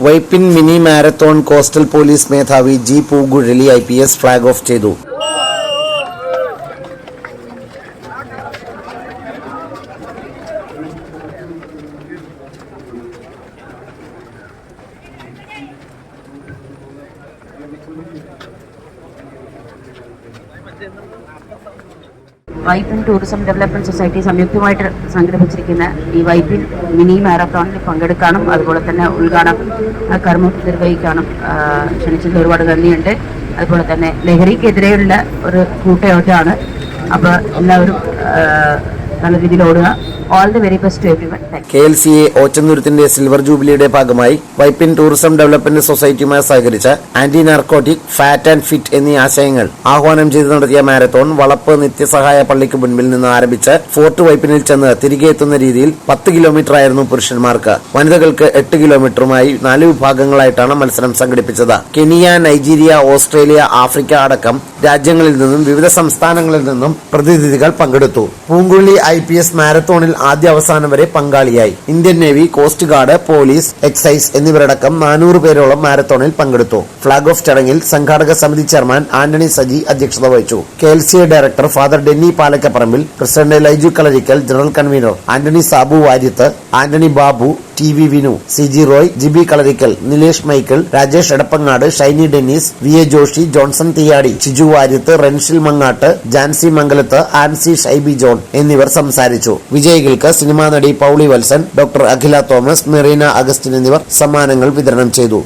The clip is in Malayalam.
Vypin mini marathon coastal police മേധാവി G Poonguzhali I P S flag off ചെയ്തു. വൈപ്പിൻ ടൂറിസം ഡെവലപ്മെന്റ് സൊസൈറ്റി സംയുക്തമായിട്ട് സംഘടിപ്പിച്ചിരിക്കുന്ന ഈ വൈപ്പിൻ മിനി മാരത്തോണിൽ പങ്കെടുക്കാനും അതുപോലെ തന്നെ ഉദ്ഘാടനം കർമ്മം നിർവഹിക്കാനും ക്ഷണിച്ചത് ഒരുപാട് നന്ദിയുണ്ട്. അതുപോലെ തന്നെ ലഹരിക്കെതിരെയുള്ള ഒരു കൂട്ടയോട്ടാണ് അപ്പോൾ എല്ലാവരും നല്ല രീതിയിൽ ഓടുക. All the very best to everyone K L C A ഓച്ചന്നൂരത്തിന്റെ silver ജൂബിലിയുടെ ഭാഗമായി വൈപ്പിൻ ടൂറിസം ഡെവലപ്മെന്റ് സൊസൈറ്റിയുമായി സഹകരിച്ച anti narcotic fat and fit എന്നീ ആശയങ്ങൾ ആഹ്വാനം ചെയ്ത് നടത്തിയ മാരത്തോൺ വളപ്പ് നിത്യസഹായ പള്ളിക്ക് മുൻപിൽ നിന്ന് ആരംഭിച്ച് ഫോർട്ട് വൈപ്പിനിൽ ചെന്ന് തിരികെ എത്തുന്ന രീതിയിൽ പത്ത് കിലോമീറ്റർ ആയിരുന്നു പുരുഷന്മാർക്ക്. വനിതകൾക്ക് എട്ട് കിലോമീറ്ററുമായി നാല് വിഭാഗങ്ങളായിട്ടാണ് മത്സരം സംഘടിപ്പിച്ചത്. കെനിയ നൈജീരിയ ഓസ്ട്രേലിയ ആഫ്രിക്ക അടക്കം രാജ്യങ്ങളിൽ നിന്നും വിവിധ സംസ്ഥാനങ്ങളിൽ നിന്നും പ്രതിനിധികൾ പങ്കെടുത്തു. പൂങ്കുള്ളി ഐ മാരത്തോണിൽ ആദ്യ അവസാനം വരെ പങ്കാളിയായി. Indian navy coast guard police excise എന്നിവരടക്കം നാനൂറ് പേരോളം മാരത്തോണിൽ പങ്കെടുത്തു. ഫ്ളാഗ് ഓഫ് ചടങ്ങിൽ സംഘാടക സമിതി ചെയർമാൻ ആന്റണി സജി അധ്യക്ഷത വഹിച്ചു. K L C director father Denny Palakkaparambil president Laiju Kalarikkal general convener Antony Sabu Varyath Antony Babu T V Vinu C G Roy Jibi Kalarikkal Nilesh Michael Rajesh Edappangad Shiny Dennis V A Joshi Johnson Thiyadi Shiju Varyath Renshil Mangatt Jancy Mangalath Ancy Shaibi John എന്നിവർ സംസാരിച്ചു. വിജയികൾക്ക് സിനിമാ നടി പൌളി വത്സൻ ഡോക്ടർ അഖില തോമസ് മെറീന അഗസ്റ്റിൻ എന്നിവർ സമ്മാനങ്ങൾ വിതരണം ചെയ്തു.